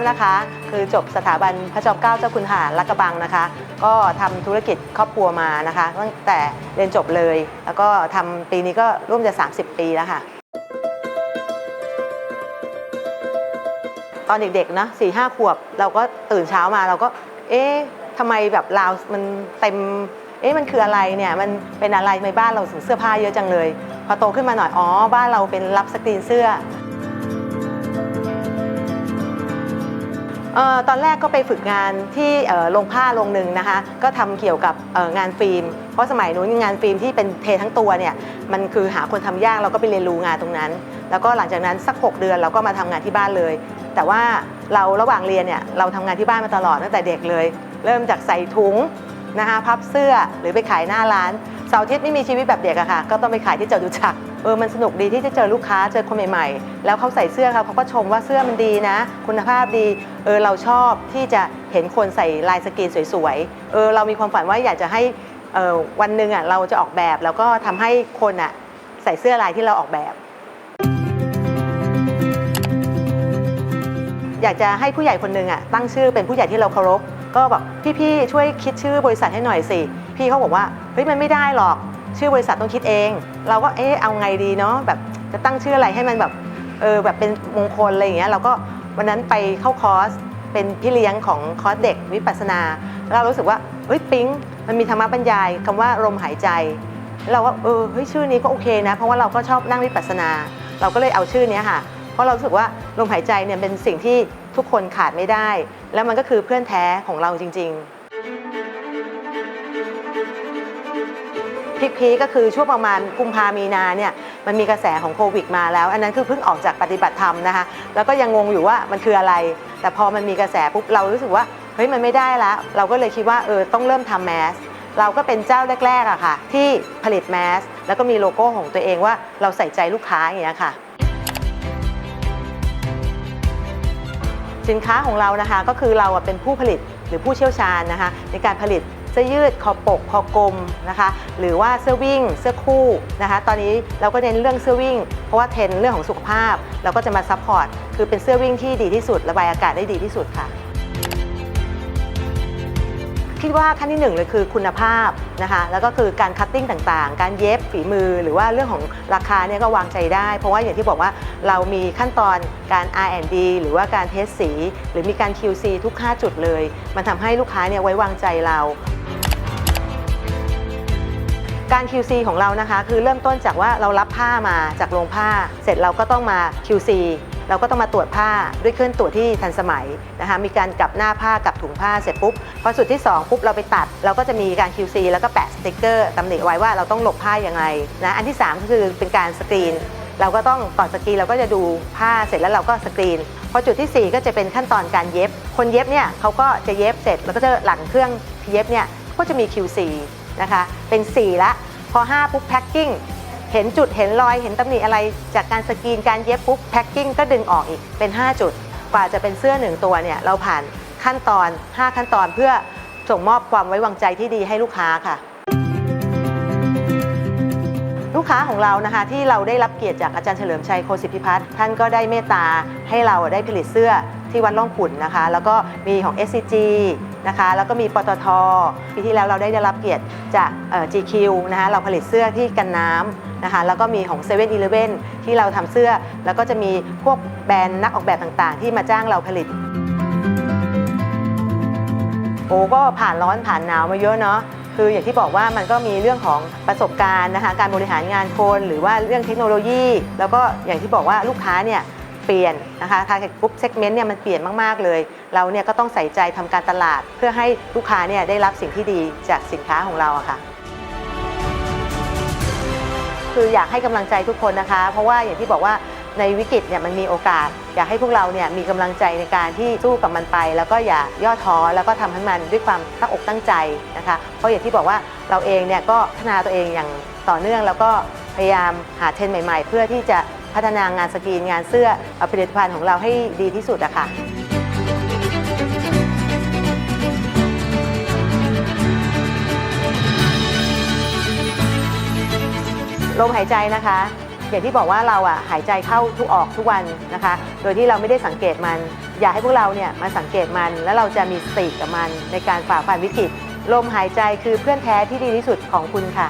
ามนะคะ คือจบสถาบันพระจอมเกล้าเจ้าคุณทหารลัดกระบังนะคะ ก็ทำธุรกิจครอบครัวมานะคะ ตั้งแต่เรียนจบเลย แล้วก็ทำปีนี้ก็ร่วมจะ 30 ปีแล้วค่ะตอนเด็กๆนะสี่ห้าขวบเราก็ตื่นเช้ามาเราก็ เอ๊ะทำไมแบบราวมันเต็ม เอ๊ะมันคืออะไรเนี่ยมันเป็นอะไรในบ้านเราถึงเสื้อผ้าเยอะจังเลย พอโตขึ้นมาหน่อยอ๋อบ้านเราเป็นรับสกรีนเสื้อ เออตอนแรกก็ไปฝึกงานที่เอ่อโรงผ้าโรงหนึ่งนะคะ ก็ทำเกี่ยวกับเอ่องานฟิล์ม เพราะสมัยนู้นงานฟิล์มที่เป็นเททั้งตัวเนี่ยมันคือหาคนทำยากเราก็ไปเรียนรู้งานตรงนั้น แล้วก็หลังจากนั้นสัก 6 เดือนเราก็มาทำงานที่บ้านเลย แต่ว่าเราระหว่างเรียนเนี่ยเราทำงานที่บ้านมาตลอดตั้งแต่เด็กเลย เริ่มจากใส่ถุงนะคะพับเสื้อหรือไปขายหน้าร้านเสาร์อาทิตย์ไม่มีชีวิตแบบเด็กอะค่ะ ก็ต้องไปขายที่จตุจักร เออมันสนุกดีที่จะเจอลูกค้าเจอคนใหม่ๆ แล้วเขาใส่เสื้อเขาเขาก็ชมว่าเสื้อมันดีนะ คุณภาพดีเออเราชอบที่จะเห็นคนใส่ลายสกรีนสวยๆเออเรามีความฝันว่าอยากจะให้เออวันหนึ่งอะเราจะออกแบบแล้วก็ทำให้คนอะใส่เสื้อลายที่เราออกแบบ อยากจะให้ผู้ใหญ่คนหนึ่งอะตั้งชื่อเป็นผู้ใหญ่ที่เราเคารพก็แบบพี่ๆช่วยคิดชื่อบริษัทให้หน่อยสิพี่เขาบอกว่าเฮ้ยมันไม่ได้หรอก ชื่อบริษัทต้องคิดเอง เราก็เอ๊ะเอาไงดีเนาะแบบจะตั้งชื่ออะไรให้มันแบบเออแบบเป็นมงคลอะไรอย่างเงี้ยเราก็วันนั้นไปเข้าคอร์สเป็นพี่เลี้ยงของคอร์สเด็กวิปัสนา เรารู้สึกว่าเฮ้ยปิ๊งมันมีธรรมบรรยายคำว่าลมหายใจ เราก็เออเฮ้ยชื่อนี้ก็โอเคนะ เพราะว่าเราก็ชอบนั่งวิปัสนา เราก็เลยเอาชื่อนี้ค่ะ เพราะเรารู้สึกว่าลมหายใจเนี่ยเป็นสิ่งที่ทุกคนขาดไม่ได้ แล้วมันก็คือเพื่อนแท้ของเราจริง ๆ พีคๆก็คือช่วงประมาณกุมภามีนาเนี่ยมันมีกระแสของโควิดมาแล้ว อันนั้นคือเพิ่งออกจากปฏิบัติธรรมนะคะแล้วก็ยังงงอยู่ว่ามันคืออะไร แต่พอมันมีกระแสปุ๊บเรารู้สึกว่าเฮ้ยมันไม่ได้แล้วเราก็เลยคิดว่าเออต้องเริ่มทำแมสเราก็เป็นเจ้าแรกๆอะค่ะ ที่ผลิตแมสแล้วก็มีโลโก้ของตัวเองว่าเราใส่ใจลูกค้าอย่างเงี้ยค่ะ สินค้าของเรานะคะก็คือเราอะเป็นผู้ผลิตหรือผู้เชี่ยวชาญนะคะในการผลิต เสื้อยืดคอปกคอกลมนะคะ หรือว่าเสื้อวิ่งเสื้อคู่นะคะ ตอนนี้เราก็เน้นเรื่องเสื้อวิ่ง เพราะว่าเทรนเรื่องของสุขภาพ เราก็จะมาซัพพอร์ตคือเป็นเสื้อวิ่งที่ดีที่สุด ระบายอากาศได้ดีที่สุดค่ะคิดว่าขั้นที่หนึ่งเลยคือคุณภาพนะคะแล้วก็คือการคัตติ้งต่างๆ การเย็บฝีมือหรือว่าเรื่องของราคาเนี่ยก็วางใจได้ เพราะว่าอย่างที่บอกว่าเรามีขั้นตอนการ R&D หรือว่าการเทสสี หรือมีการ QC ทุก 5 จุดเลย มันทำให้ลูกค้าเนี่ยไว้วางใจเรา การ QC ของเรานะคะ คือเริ่มต้นจากว่าเรารับผ้ามาจากโรงผ้า เสร็จเราก็ต้องมา QC เราก็ต้องมาตรวจผ้าด้วยเครื่องตรวจที่ทันสมัยนะคะมีการกลับหน้าผ้ากลับถุงผ้าเสร็จปุ๊บพอสุดที่ 2 ปุ๊บเราไปตัด เราก็จะมีการ QC แล้วก็แปะสติกเกอร์ตำหนิไว้ว่าเราต้องหลบผ้ายังไงนะอันที่ 3 ก็คือเป็นการสกรีน เราก็ต้องก่อนสกรีนเราก็จะดูผ้าเสร็จแล้วเราก็สกรีนพอจุดที่ 4 ก็จะเป็นขั้นตอนการเย็บ คนเย็บเนี่ยเขาก็จะเย็บเสร็จแล้วก็จะหลังเครื่องเย็บเนี่ยก็จะมี QC นะคะ เป็น 4 ละ พอ 5 ปุ๊บแพ็คกิ้ง เห็นจุดเห็นรอยเห็นตำหนิอะไรจากการสกรีนการเย็บปุ๊บแพ็คกิ้งก็ดึงออกอีกเป็น 5 จุด กว่าจะเป็นเสื้อหนึ่งตัวเนี่ยเราผ่านขั้นตอน 5 ขั้นตอนเพื่อส่งมอบความไว้วางใจที่ดีให้ลูกค้าค่ะ ลูกค้าของเรานะคะที่เราได้รับเกียรติจากอาจารย์เฉลิมชัยโคสิทธิพัฒน์ท่านก็ได้เมตตาให้เราได้ผลิตเสื้อ ที่วัดร่องขุนนะคะ แล้วก็มีของ SCG นะคะ แล้วก็มีปตทปีที่แล้วเราได้ได้รับเกียรติจาก GQ นะคะเราผลิตเสื้อที่กันน้ำนะคะ แล้วก็มีของ7 e เ e ่ e อที่เราทำเสื้อ แล้วก็จะมีพวกแบรนด์นักออกแบบต่างๆ ที่มาจ้างเราผลิตโอ้ก็ผ่านร้อนผ่านหนาวมาเยอะเนาะคืออย่างที่บอกว่ามันก็มีเรื่องของประสบการณ์นะคะการบริหารงานคน หรือว่าเรื่องเทคโนโลยี แล้วก็อย่างที่บอกว่าลูกค้าเนี่ย ปลี่ยนนะคะ target group segment เนี่ยมันเปลี่ยนมาก ๆ เลย เราเนี่ยก็ต้องใส่ใจทำการตลาด เพื่อให้ลูกค้าเนี่ยได้รับสิ่งที่ดีจากสินค้าของเราอะค่ะคืออยากให้กำลังใจทุกคนนะคะ เพราะว่าอย่างที่บอกว่าในวิกฤตเนี่ยมันมีโอกาส อยากให้พวกเราเนี่ยมีกำลังใจในการที่สู้กับมันไป แล้วก็อย่าย่อท้อแล้วก็ทำให้มันด้วยความตั้งอกตั้งใจนะคะเพราะอย่างที่บอกว่าเราเองเนี่ยก็พัฒนาตัวเองอย่างต่อเนื่องแล้วก็พยายามหาเทรนด์ใหม่ ๆ เพื่อที่จะ พัฒนางานสกรีนงานเสื้อเอาผลิตภัณฑ์ของเราให้ดีที่สุดอะค่ะลมหายใจนะคะ อย่างที่บอกว่าเราอะหายใจเข้าทุกออกทุกวันนะคะ โดยที่เราไม่ได้สังเกตมัน อยากให้พวกเราเนี่ยมาสังเกตมัน แล้วเราจะมีสติกับมันในการฝ่าฟันวิกฤตลมหายใจคือเพื่อนแท้ที่ดีที่สุดของคุณค่ะ